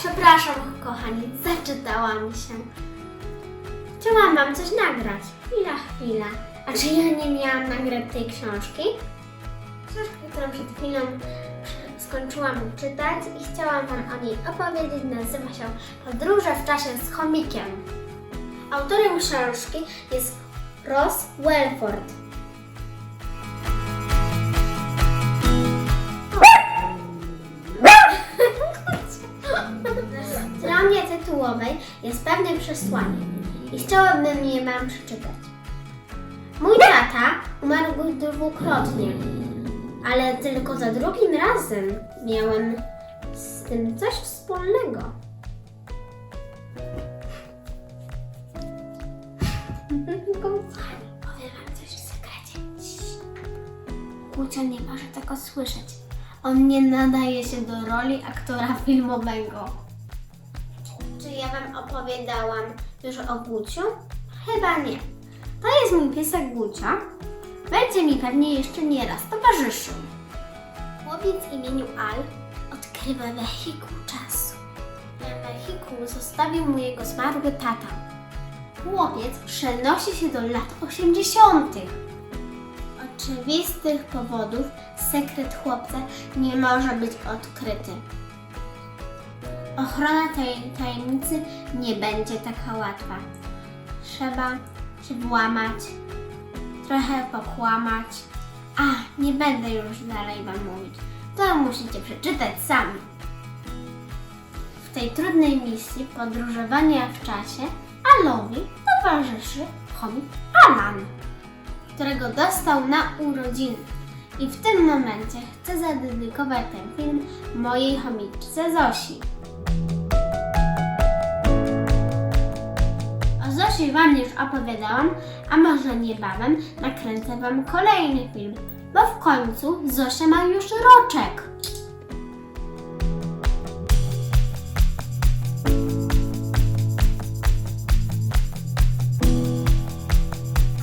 przepraszam kochani, zaczytałam się. Chciałam wam coś nagrać. Chwila, chwila. A czy ja nie miałam nagrać tej książki? Książkę, którą przed chwilą skończyłam czytać i chciałam wam o niej opowiedzieć, nazywa się Podróże w czasie z chomikiem. Autorem książki jest Ross Welford. Na stronie tytułowej jest pewne przesłanie i chciałabym je Wam przeczytać. Mój tata umarł dwukrotnie, ale tylko za drugim razem miałem z tym coś wspólnego. Powiem Wam coś w sekrecie. Kucio nie może tego słyszeć. On nie nadaje się do roli aktora filmowego. Ja Wam opowiadałam już o Guciu? Chyba nie. To jest mój piesek Gucia. Będzie mi pewnie jeszcze nieraz towarzyszył. Chłopiec imieniu Al odkrywa wehikuł czasu. Na wehikuł zostawił mu jego zmarły tata. Chłopiec przenosi się do lat 80. Oczywistych powodów sekret chłopca nie może być odkryty. Ochrona tej tajemnicy nie będzie taka łatwa. Trzeba się włamać, trochę pokłamać. A, nie będę już dalej Wam mówić. To musicie przeczytać sami. W tej trudnej misji podróżowania w czasie Alowi towarzyszy chomik Alan, którego dostał na urodziny. I w tym momencie chcę zadedykować ten film mojej chomiczce Zosi. Wam już opowiadałam, a może niebawem nakręcę Wam kolejny film, bo w końcu Zosia ma już roczek.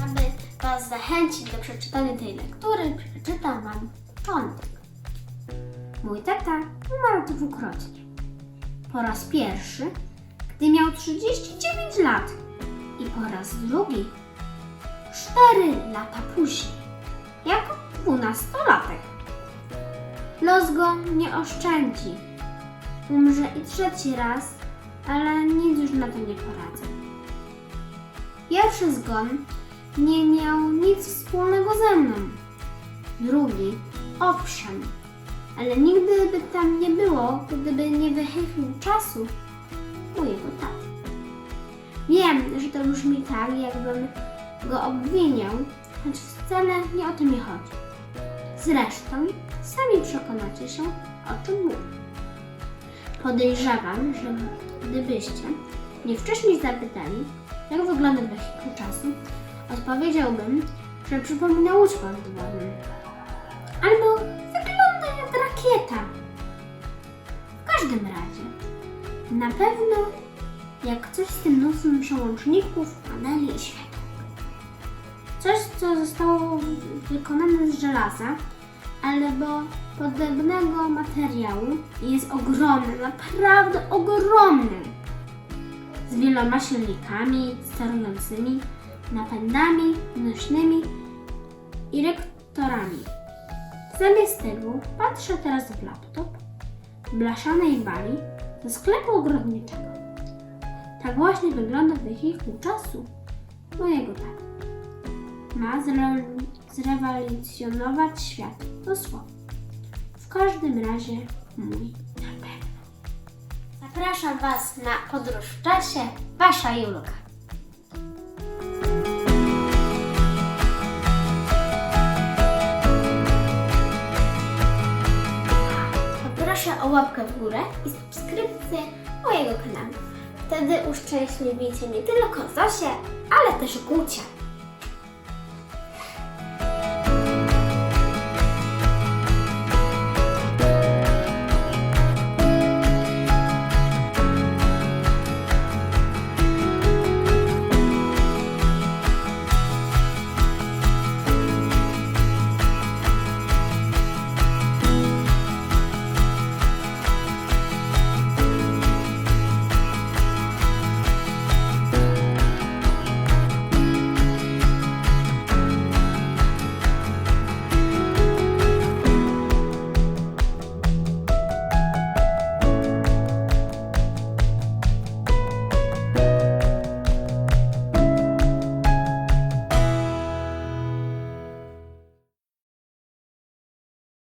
Aby Was zachęcić do przeczytania tej lektury, przeczytam Wam początek. Mój tata umarł dwukrotnie. Po raz pierwszy, gdy miał 39 lat i po raz drugi 4 lata później, jako dwunastolatek. Los go nie oszczędzi. Umrze i trzeci raz, ale nic już na to nie poradzę. Pierwszy zgon nie miał nic wspólnego ze mną. Drugi, owszem, ale nigdy by tam nie było, gdyby nie wehikuł czasu mojego taty. Wiem, że to brzmi tak, jakbym go obwiniał, choć wcale nie o to mi chodzi. Zresztą sami przekonacie się, o czym mówię. Podejrzewam, że gdybyście mnie wcześniej zapytali, jak wygląda wehikuł czasu, odpowiedziałbym, że przypomina łódź podwodną. Albo wygląda jak rakieta. W każdym razie, na pewno jak coś z tym nosem przełączników paneli i światła. Coś, co zostało wykonane z żelaza, albo podobnego materiału jest ogromny, naprawdę ogromny. Z wieloma silnikami sterującymi, napędami nośnymi i rektorami. Zamiast tego patrzę teraz w laptop blaszanej bali ze sklepu ogrodniczego. Tak właśnie wygląda wehikuł czasu mojego taty. Ma zre- zrewolucjonować świat, dosłownie. W każdym razie mój na pewno. Zapraszam Was na podróż w czasie, Wasza Julka. Poproszę o łapkę w górę i subskrypcję mojego kanału. Wtedy uszczęśliwicie nie tylko Zosię, ale też Gucia.